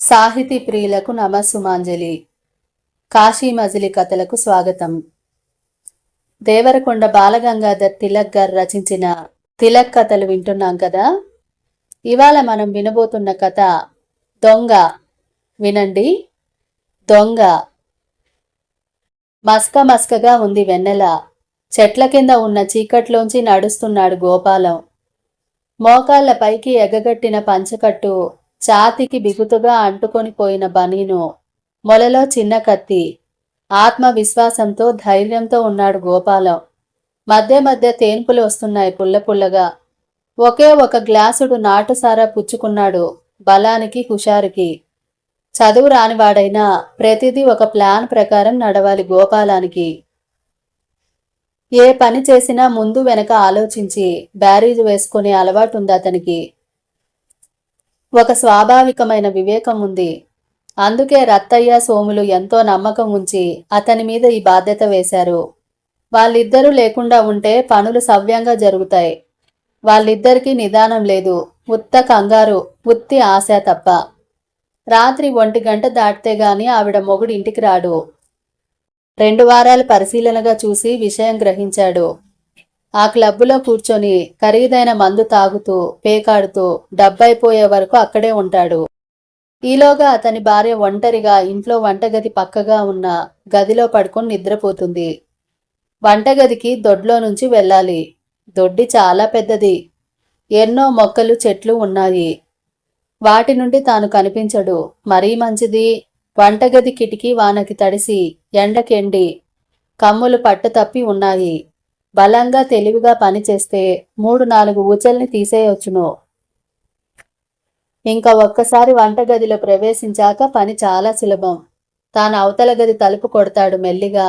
సాహితీ ప్రియులకు నమస్సుమాంజలి. కాశీ మజిలి కథలకు స్వాగతం. దేవరకొండ బాలగంగాధర్ తిలక్ గారు రచించిన తిలక్ కథలు వింటున్నాం కదా? ఇవాళ మనం వినబోతున్న కథ దొంగ. వినండి. దొంగ. మస్క మస్కగా ఉంది వెన్నెల. చెట్ల కింద ఉన్న చీకట్లోంచి నడుస్తున్నాడు గోపాలం. మోకాళ్ళ పైకి ఎగగట్టిన పంచకట్టు ఛాతికి బిగుతుగా అంటుకొని పోయిన బనీను మొలలో చిన్న కత్తి ఆత్మవిశ్వాసంతో ధైర్యంతో ఉన్నాడు గోపాలం. మధ్య మధ్య తేన్పులు వస్తున్నాయి పుల్ల పుల్లగా. ఒకే ఒక గ్లాసుడు నాటుసారా పుచ్చుకున్నాడు బలానికి హుషారుకి. చదువు రానివాడైనా ప్రతిదీ ఒక ప్లాన్ ప్రకారం నడవాలి గోపాలానికి. ఏ పని చేసినా ముందు వెనక ఆలోచించి బ్యారీజ్ వేసుకునే అలవాటు ఉంది అతనికి ఒక స్వాభావికమైన వివేకం ఉంది. అందుకే రత్తయ్య సోములు ఎంతో నమ్మకం ఉంచి అతని మీద ఈ బాధ్యత వేశారు. వాళ్ళిద్దరూ లేకుండా ఉంటే పనులు సవ్యంగా జరుగుతాయి. వాళ్ళిద్దరికీ నిదానం లేదు. ఉత్త కంగారు ఉత్తి ఆశ తప్ప. రాత్రి ఒంటి గంట దాటితే గాని ఆవిడ మొగుడు ఇంటికి రాడు. రెండు వారాలు పరిశీలనగా చూసి విషయం గ్రహించాడు. ఆ క్లబ్బులో కూర్చొని ఖరీదైన మందు తాగుతూ పేకాడుతూ డబ్బైపోయే వరకు అక్కడే ఉంటాడు. ఈలోగా అతని భార్య ఒంటరిగా ఇంట్లో వంటగది పక్కగా ఉన్న గదిలో పడుకొని నిద్రపోతుంది. వంటగదికి దొడ్లో నుంచి వెళ్ళాలి. దొడ్డి చాలా పెద్దది. ఎన్నో మొక్కలు చెట్లు ఉన్నాయి. వాటి నుండి తాను కనిపించడు. మరీ మంచిది. వంటగది కిటికీ వానకి తడిసి ఎండకెండి. కమ్ములు పట్టు తప్పి ఉన్నాయి. బలంగా తెలివిగా పనిచేస్తే మూడు నాలుగు ఊచల్ని తీసేయొచ్చును. ఇంకా ఒక్కసారి వంటగదిలో ప్రవేశించాక పని చాలా సులభం. తాను అవతల గది తలుపు కొడతాడు మెల్లిగా.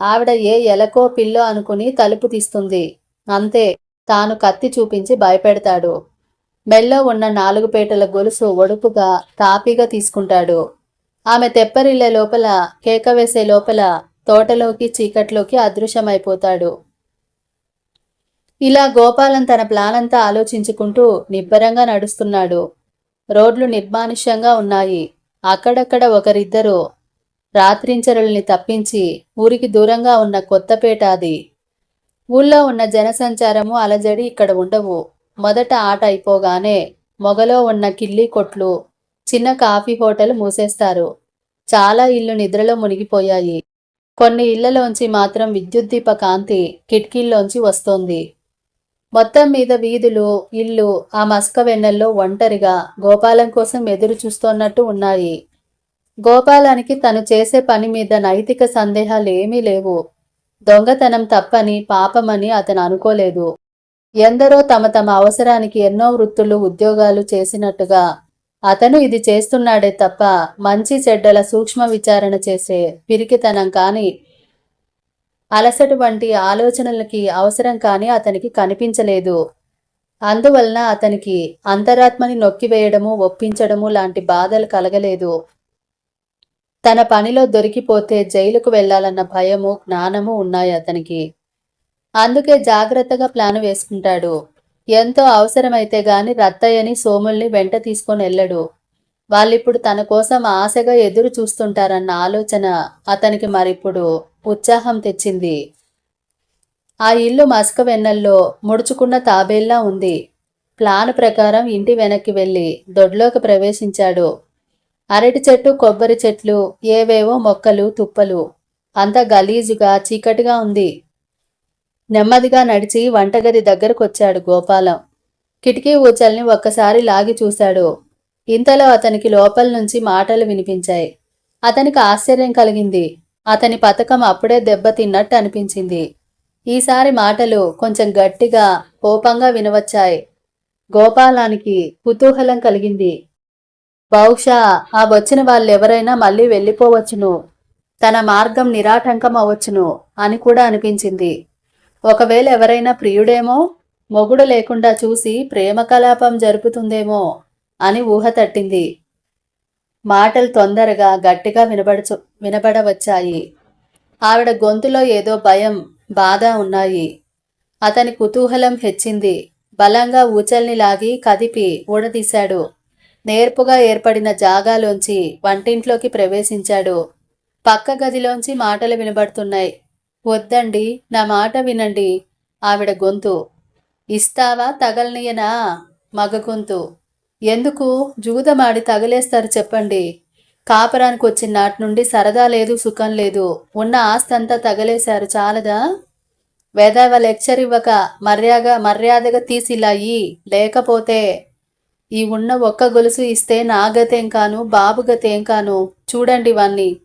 ఆవిడ ఏ ఎలకో పిల్లో అనుకుని తలుపు తీస్తుంది. అంతే తాను కత్తి చూపించి భయపెడతాడు. మెల్లో ఉన్న నాలుగు పేటల గొలుసు ఒడుపుగా తాపీగా తీసుకుంటాడు. ఆమె తెప్పరిల్లే లోపల కేక వేసే లోపల తోటలోకి చీకట్లోకి అదృశ్యమైపోతాడు. ఇలా గోపాలం తన ప్లాన్ అంతా ఆలోచించుకుంటూ నిబ్బరంగా నడుస్తున్నాడు. రోడ్లు నిర్మానుష్యంగా ఉన్నాయి. అక్కడక్కడ ఒకరిద్దరు రాత్రించరుల్ని తప్పించి ఊరికి దూరంగా ఉన్న కొత్తపేట అది. ఊళ్ళో ఉన్న జనసంచారము అలజడి ఇక్కడ ఉండవు. మొదట ఆట అయిపోగానే మొగలో ఉన్న కిల్లి కొట్లు చిన్న కాఫీ హోటల్ మూసేస్తారు. చాలా ఇల్లు నిద్రలో మునిగిపోయాయి. కొన్ని ఇళ్ళలోంచి మాత్రం విద్యుద్దీప కాంతి కిటికీల్లోంచి వస్తోంది. మొత్తం మీద వీధులు ఇల్లు ఆ మసక వెన్నెల్లో ఒంటరిగా గోపాలం కోసం ఎదురు చూస్తున్నట్టు ఉన్నాయి. గోపాలానికి తను చేసే పని మీద నైతిక సందేహాలు ఏమీ లేవు. దొంగతనం తప్పని పాపమని అతను అనుకోలేదు. ఎందరో తమ తమ అవసరానికి ఎన్నో వృత్తులు ఉద్యోగాలు చేసినట్టుగా అతను ఇది చేస్తున్నాడే తప్ప మంచి చెడ్డల సూక్ష్మ విచారణ చేసే పిరికితనం కాని అలసట వంటి ఆలోచనలకి అవసరం కానీ అతనికి కనిపించలేదు. అందువలన అతనికి అంతరాత్మని నొక్కివేయడము ఒప్పించడము లాంటి బాధలు కలగలేదు. తన పనిలో దొరికిపోతే జైలుకు వెళ్ళాలన్న భయము జ్ఞానము ఉన్నాయి అతనికి. అందుకే జాగ్రత్తగా ప్లాన్ వేసుకుంటాడు. ఎంతో అవసరమైతే గాని రత్తయ్యని సోముల్ని వెంట తీసుకొని వెళ్ళడు. వాళ్ళిప్పుడు తన కోసం ఆశగా ఎదురు చూస్తుంటారన్న ఆలోచన అతనికి మరిప్పుడు ఉత్సాహం తెచ్చింది. ఆ ఇల్లు మసక వెన్నెల్లో ముడుచుకున్న తాబేల్లా ఉంది. ప్లాన్ ప్రకారం ఇంటి వెనక్కి వెళ్ళి దొడ్లోకి ప్రవేశించాడు. అరటి చెట్టు కొబ్బరి చెట్లు ఏవేవో మొక్కలు తుప్పలు. అంతా గలీజుగా చీకటిగా ఉంది. నెమ్మదిగా నడిచి వంటగది దగ్గరకొచ్చాడు గోపాలం. కిటికీ ఊచల్ని ఒక్కసారి లాగి చూశాడు. ఇంతలో అతనికి లోపల నుంచి మాటలు వినిపించాయి. అతనికి ఆశ్చర్యం కలిగింది. అతని పథకం అప్పుడే దెబ్బతిన్నట్టు అనిపించింది. ఈసారి మాటలు కొంచెం గట్టిగా కోపంగా వినవచ్చాయి. గోపాలానికి కుతూహలం కలిగింది. బహుశా ఆ వచ్చిన వాళ్ళెవరైనా మళ్ళీ వెళ్ళిపోవచ్చును. తన మార్గం నిరాటంకం అవ్వచ్చును అని కూడా అనిపించింది. ఒకవేళ ఎవరైనా ప్రియుడేమో మొగుడు లేకుండా చూసి ప్రేమ కలాపం జరుపుతుందేమో అని ఊహ తట్టింది. మాటలు తొందరగా గట్టిగా వినబడచు వినబడవచ్చాయి. ఆవిడ గొంతులో ఏదో భయం బాధ ఉన్నాయి. అతని కుతూహలం హెచ్చింది. బలంగా ఊచల్ని లాగి కదిపి ఊడదీశాడు. నేర్పుగా ఏర్పడిన జాగాలోంచి వంటింట్లోకి ప్రవేశించాడు. పక్క గదిలోంచి మాటలు వినబడుతున్నాయి. వద్దండి నా మాట వినండి ఆవిడ గొంతు. ఇస్తావా తగలనియనా? మగ గొంతు. ఎందుకు? జూదమాడి తగలేస్తారు చెప్పండి. కాపరానికి వచ్చిన నాటి నుండి సరదా లేదు సుఖం లేదు. ఉన్న ఆస్తంతా తగలేశారు చాలదా? వేదవ లెక్చర్ ఇవ్వక మర్యాద మర్యాదగా తీసిలాయి లేకపోతే ఈ ఉన్న ఒక్క గొలుసు ఇస్తే నా గతేం కాను బాబు గతేం కాను? చూడండి వాణ్ణి.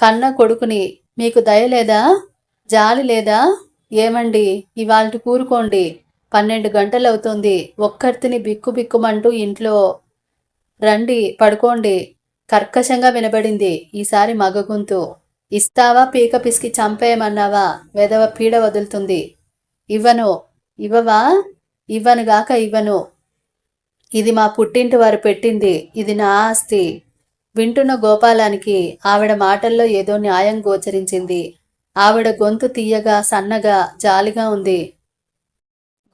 కన్న కొడుకుని మీకు దయ లేదా? జాలి లేదా? ఏమండి? ఇవాళ కూరుకోండి. పన్నెండు గంటలవుతుంది. ఒక్కర్తిని బిక్కు బిక్కుమంటూ ఇంట్లో రండి పడుకోండి. కర్కశంగా వినబడింది ఈసారి మగ గొంతు. ఇస్తావా పీక పిసికి చంపేయమన్నావా? వెదవ పీడ వదులుతుంది. ఇవ్వను. ఇవ్వవా? ఇవ్వనుగాక ఇవ్వను. ఇది మా పుట్టింటి వారు పెట్టింది. ఇది నా ఆస్తి. వింటున్న గోపాలానికి ఆవిడ మాటల్లో ఏదో న్యాయం గోచరించింది. ఆవిడ గొంతు తీయగా సన్నగా జాలిగా ఉంది.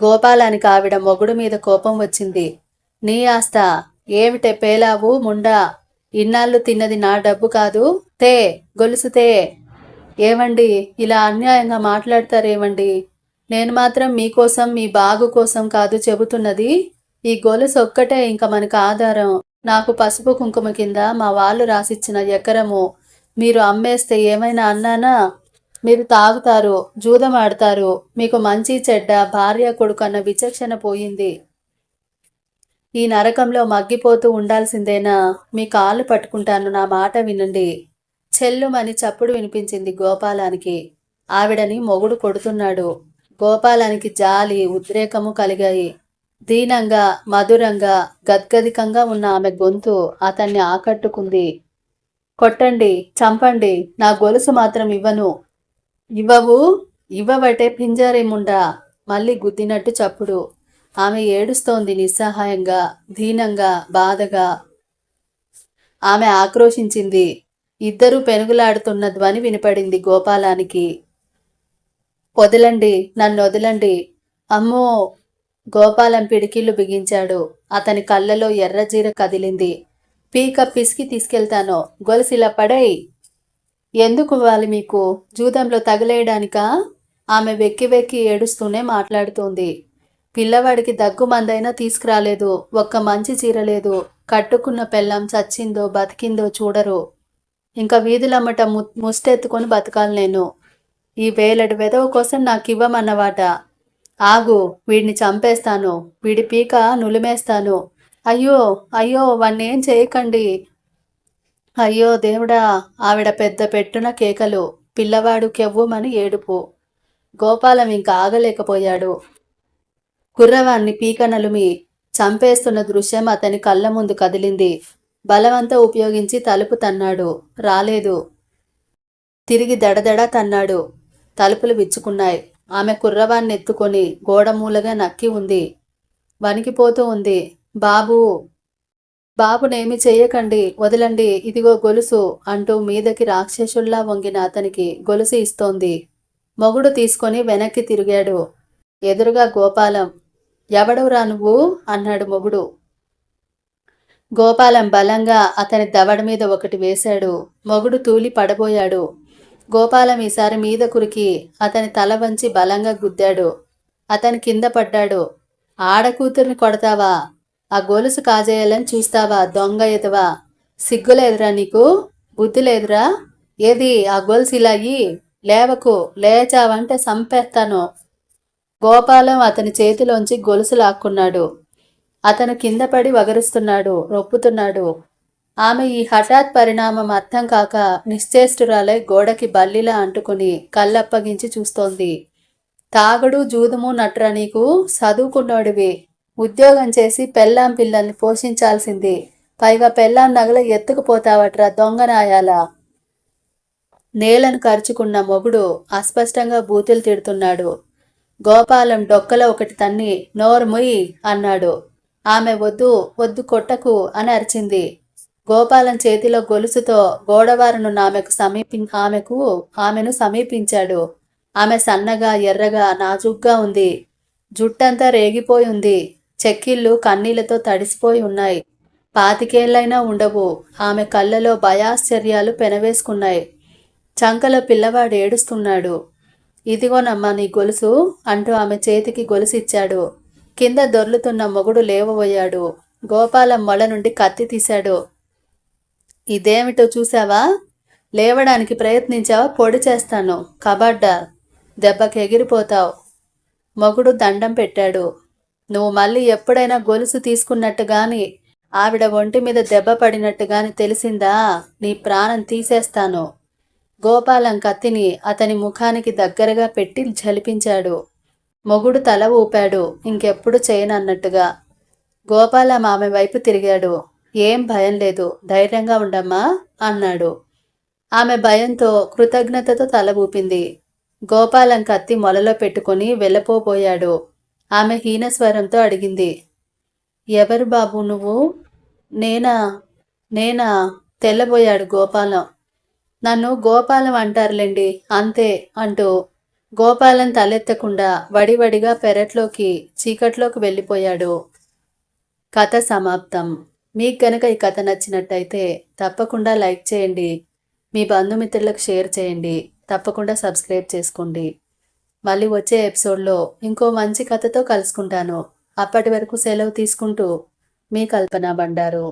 గోపాలానికి ఆవిడ మొగుడు మీద కోపం వచ్చింది. నీ ఆస్త ఏమిటే పేలావు ముండా? ఇన్నాళ్ళు తిన్నది నా డబ్బు కాదు. తే గొలుసు తే. ఏమండి ఇలా అన్యాయంగా మాట్లాడతారేమండి నేను మాత్రం మీకోసం మీ బాగు కోసం కాదు చెబుతున్నది. ఈ గొలుసు ఒక్కటే ఇంక మనకు ఆధారం. నాకు పసుపు కుంకుమ కింద మా వాళ్ళు రాసిచ్చిన ఎకరము. మీరు అమ్మేస్తే ఏమైనా అన్నానా? మీరు తాగుతారు జూదం ఆడతారు మీకు మంచి చెడ్డ భార్య కొడుకు అన్న విచక్షణ పోయింది. ఈ నరకంలో మగ్గిపోతూ ఉండాల్సిందేనా? మీ కాళ్ళు పట్టుకుంటాను నా మాట వినండి. చెల్లుమని చప్పుడు వినిపించింది గోపాలానికి. ఆవిడని మొగుడు కొడుతున్నాడు. గోపాలానికి జాలి ఉద్రేకము కలిగాయి. దీనంగా మధురంగా గద్గదికంగా ఉన్న ఆమె గొంతు అతన్ని ఆకట్టుకుంది. కొట్టండి చంపండి నా గొలుసు మాత్రం ఇవ్వను. ఇవ్వవు ఇవ్వబట్టే పింజారేముండా? మళ్ళీ గుద్దినట్టు చప్పుడు. ఆమె ఏడుస్తోంది నిస్సహాయంగా దీనంగా బాధగా. ఆమె ఆక్రోశించింది. ఇద్దరూ పెనుగులాడుతున్న ధ్వని వినపడింది గోపాలానికి. వదలండి నన్ను వదలండి అమ్మో! గోపాలం పిడికిళ్ళు బిగించాడు. అతని కళ్ళలో ఎర్రజీర కదిలింది. పీక పిసికి తీసుకెళ్తాను. గొలుసిలా పడై ఎందుకు ఇవ్వాలి మీకు? జూదంలో తగిలేయడానిక? ఆమె వెక్కి వెక్కి ఏడుస్తూనే మాట్లాడుతోంది. పిల్లవాడికి దగ్గు మందైనా తీసుకురాలేదు. ఒక్క మంచి చీర లేదు. కట్టుకున్న పెళ్ళం చచ్చిందో బతికిందో చూడరు. ఇంకా వీధులమ్మట ము ముష్టెత్తుకొని బతకాలి నేను. ఈ వేలటి వెదవ కోసం నాకు ఇవ్వమన్నవాట ఆగు వీడిని చంపేస్తాను. వీడి పీక నులిమేస్తాను. అయ్యో అయ్యో వాణ్ణేం చేయకండి. అయ్యో దేవుడా ఆవిడ పెద్ద పెట్టున కేకలు పిల్లవాడు కెవ్వుమని ఏడుపు. గోపాలం ఇంకా ఆగలేకపోయాడు. కుర్రవాణ్ణి పీకనలుమి చంపేస్తున్న దృశ్యం అతని కళ్ళ ముందు కదిలింది. బలవంతా ఉపయోగించి తలుపు తన్నాడు. రాలేదు. తిరిగి దడదడ తన్నాడు. తలుపులు విచ్చుకున్నాయి. ఆమె కుర్రవాన్ని ఎత్తుకొని గోడ మూలగా నక్కి ఉంది. వణికిపోతూ ఉంది. బాబు బాబునేమి చేయకండి వదలండి ఇదిగో గొలుసు అంటూ మీదకి రాక్షసుల్లా వంగిన అతనికి గొలుసు ఇస్తోంది. మొగుడు తీసుకొని వెనక్కి తిరిగాడు. ఎదురుగా గోపాలం ఎవడవురా నువ్వు? అన్నాడు మొగుడు. గోపాలం బలంగా అతని దవడ మీద ఒకటి వేశాడు. మొగుడు తూలి పడబోయాడు. గోపాలం ఈసారి మీద కురికి అతని తల వంచి బలంగా గుద్దాడు. అతని కింద పడ్డాడు. ఆడకూతుర్ని కొడతావా? ఆ గొలుసు కాజేయాలని చూస్తావా? దొంగ ఎదవా? సిగ్గులేదురా నీకు? బుద్ధి లేదురా ఏది? ఆ గొలుసు ఇలా అయ్యి లేవకు లేచావంటే సంపేస్తాను. గోపాలం అతని చేతిలోంచి గొలుసు లాక్కున్నాడు. అతను కింద పడి వగరుస్తున్నాడు రొప్పుతున్నాడు. ఆమె ఈ హఠాత్ పరిణామం అర్థం కాక నిశ్చేష్టురాలై గోడకి బల్లిలా అంటుకుని కళ్ళప్పగించి చూస్తోంది. తాగుడు జూదము నట్రా నీకు? చదువుకున్నోడివి. ఉద్యోగం చేసి పెళ్ళాం పిల్లల్ని పోషించాల్సింది. పైగా పెళ్ళాం నగల ఎత్తుకుపోతావట్రా దొంగనాయాలా. నేలను కరుచుకున్న మొగుడు అస్పష్టంగా బూతులు తిడుతున్నాడు. గోపాలం డొక్కలో ఒకటి తన్ని నోరుముయ్ అన్నాడు. ఆమె వద్దు వద్దు కొట్టకు అని అరిచింది. గోపాలం చేతిలో గొలుసుతో గోడవారను ఆమెకు సమీపి ఆమెకు ఆమెను సమీపించాడు. ఆమె సన్నగా ఎర్రగా నాజుగ్గా ఉంది. జుట్టంతా రేగిపోయి ఉంది. చెక్కిళ్ళు కన్నీళ్ళతో తడిసిపోయి ఉన్నాయి. పాతికేళ్ళైనా ఉండవు. ఆమె కళ్ళలో భయాశ్చర్యాలు పెనవేసుకున్నాయి. చంకలో పిల్లవాడు ఏడుస్తున్నాడు. ఇదిగోనమ్మా నీ గొలుసు అంటూ ఆమె చేతికి గొలుసిచ్చాడు కింద దొర్లుతున్న మొగుడు లేవబోయాడు. గోపాలం మొల నుండి కత్తి తీశాడు. ఇదేమిటో చూసావా లేవడానికి ప్రయత్నించావా? పొడి చేస్తాను. కబడ్డా. దెబ్బకి ఎగిరిపోతావు మొగుడు దండం పెట్టాడు. నువ్వు మళ్ళీ ఎప్పుడైనా గొలుసు తీసుకున్నట్టు గాని ఆవిడ ఒంటి మీద దెబ్బ పడినట్టు గాని తెలిసిందా? నీ ప్రాణం తీసేస్తాను. గోపాలం కత్తిని అతని ముఖానికి దగ్గరగా పెట్టి జలిపించాడు మొగుడు తల ఊపాడు. ఇంకెప్పుడు చేయనన్నట్టుగా. గోపాలం ఆమె వైపు తిరిగాడు. ఏం భయం లేదు. ధైర్యంగా ఉండమ్మా అన్నాడు. ఆమె భయంతో కృతజ్ఞతతో తల ఊపింది. గోపాలం కత్తి మొలలో పెట్టుకుని వెళ్ళపోబోయాడు. ఆమె హీనస్వరంతో అడిగింది. ఎవరు బాబు నువ్వు? నేనా? నేనా? తెల్లబోయాడు గోపాలం. నన్ను గోపాలం అంటారులేండి అంతే అంటూ గోపాలం తలెత్తకుండా వడివడిగా పెరట్లోకి చీకట్లోకి వెళ్ళిపోయాడు. కథ సమాప్తం. మీకు గనక ఈ కథ నచ్చినట్టయితే తప్పకుండా లైక్ చేయండి. మీ బంధుమిత్రులకు షేర్ చేయండి. తప్పకుండా సబ్స్క్రైబ్ చేసుకోండి. మళ్ళీ వచ్చే ఎపిసోడ్లో ఇంకో మంచి కథతో కలుసుకుంటాను. అప్పటి వరకు సెలవు తీసుకుంటూ మీ కల్పన బండారు.